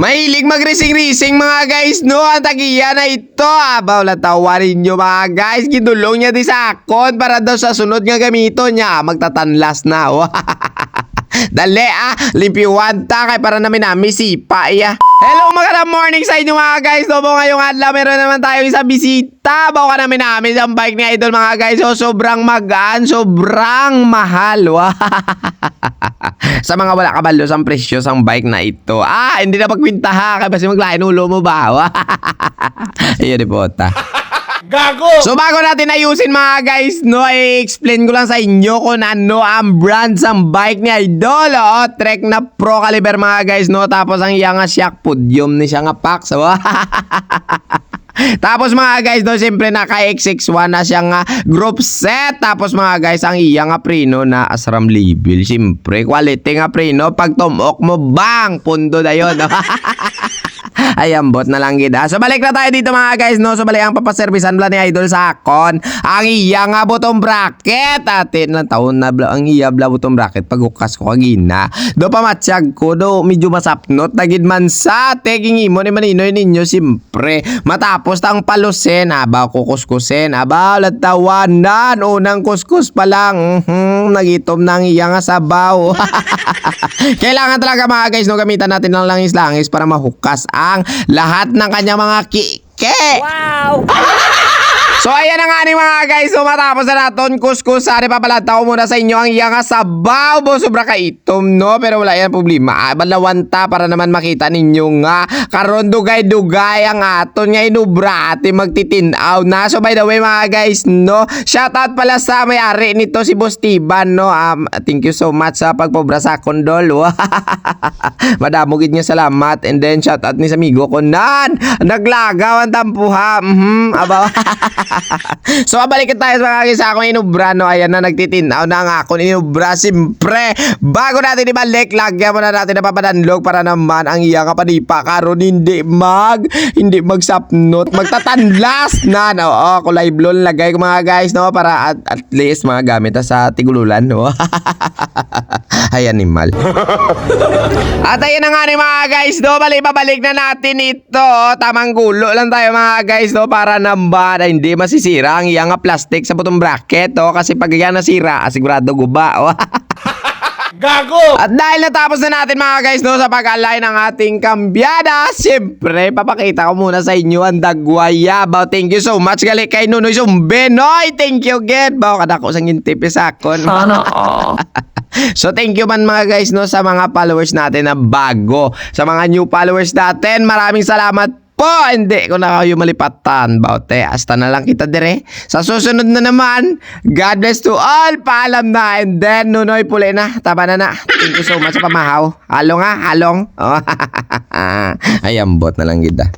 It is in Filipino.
Mahilig mag-rising-rising mga guys, no? Ang tagiya na ito. Abaw, latawarin nyo mga guys. Ginulong niya di sa akon para daw sa sunod nga gamito niya. Magtatanlas na. Dali ah, limpiwan ta kay para namin nami sipa iya. Hello magandang morning sa inyo mga guys. Dobo ngayong adlaw meron naman tayo isang bisita. Bawa ka namin namin sa bike ni Idol mga guys. So sobrang magaan, sobrang mahal. Wow. sa mga wala kabalo ang presyo sang bike na ito. Ah, hindi na pagpinta ha. Kaya basta maglain ulo mo ba? Ayun, di po ta. Gago! So bago natin ayusin mga guys, no, i-explain ko lang sa inyo kung ano ang brand ng bike ni Idol. Oh, Trek na Pro Caliber mga guys, no. Tapos ang iya nga shock podium ni siya nga pack. So, Tapos mga guys, no, siyempre naka X61 na siya nga group set. Tapos mga guys, ang iya nga preno na asram label. Siyempre, quality nga preno. Pag tumok mo, bang! Pundo na yun. Ay, ambot na lang gid. ah. So balik na tayo dito mga guys, no. So balik ang papaservisan bla ni Idol sa akon. Ang iya nga butong bracket. Atin lang taon na bla ang iya bla butong bracket pagukas ko kagina. Do pa matsyag ko do medyo masapnot nagid man sa taking imo ni maninoy ninyo simpre. Matapos tang palusin aba kukuskusin aba latawanan unang kuskus pa lang. Mhm, nagitom na ang iya nga sabaw. Kailangan talaga mga guys no gamitan natin ng langis-langis para mahukas ang lahat ng kanyang mga kike. Wow! So ayan na nga ni mga guys, so matapos na naton kuskus, sari papalataw muna sa inyo ang iyang sabaw, bo sobra ka itom no, pero wala yan problema. Ah, Balawanta para naman makita ninyo nga, karon dugay-dugay ang aton nga inubra ati magtitinaw na. So by the way mga guys, no, shout out pala sa may-ari nito si Boss Tiban, no. Um, thank you so much sa pagpobra sa kondol. Madamo gid niya salamat and then shout out ni sa amigo ko nan. Naglagaw ang tampuha. Mhm, aba. so balik tayo sa mga guys sa akong inubra no. Ayan na nagtitinaw na ang akong inubra simpre. Bago natin ibalik, lagyan mo na natin na papadanlog para naman ang iya nga panipa karon hindi mag hindi magsapnot, magtatanlas na no. Oh, kulay blue lagay ko mga guys no para at, at least mga gamit sa tigululan no. Ay animal. At ayun na nga ni mga guys, no, balik babalik na natin ito. Tamang gulo lang tayo mga guys, no, para namba na hindi masisira ang iyang plastic sa butong bracket, oh, kasi pag yan nasira, sigurado guba, oh. Gago! At dahil natapos na natin mga guys no sa pag-align ng ating kambyada, siyempre papakita ko muna sa inyo ang dagwaya. Bao, thank you so much gali kay Nunoy Sumbe. Noy, thank you get. Bao, kada ko sang intip sa akon. Sana all. So thank you man mga guys no sa mga followers natin na bago. Sa mga new followers natin, maraming salamat po. Hindi ko na kayo malipatan. Baute, hasta na lang kita dire. Sa susunod na naman, God bless to all. Paalam na. And then, nunoy puli na. Tama na na. Thank you so much pamahaw. Halong ha, halong. Oh. Ay, ambot na lang gida.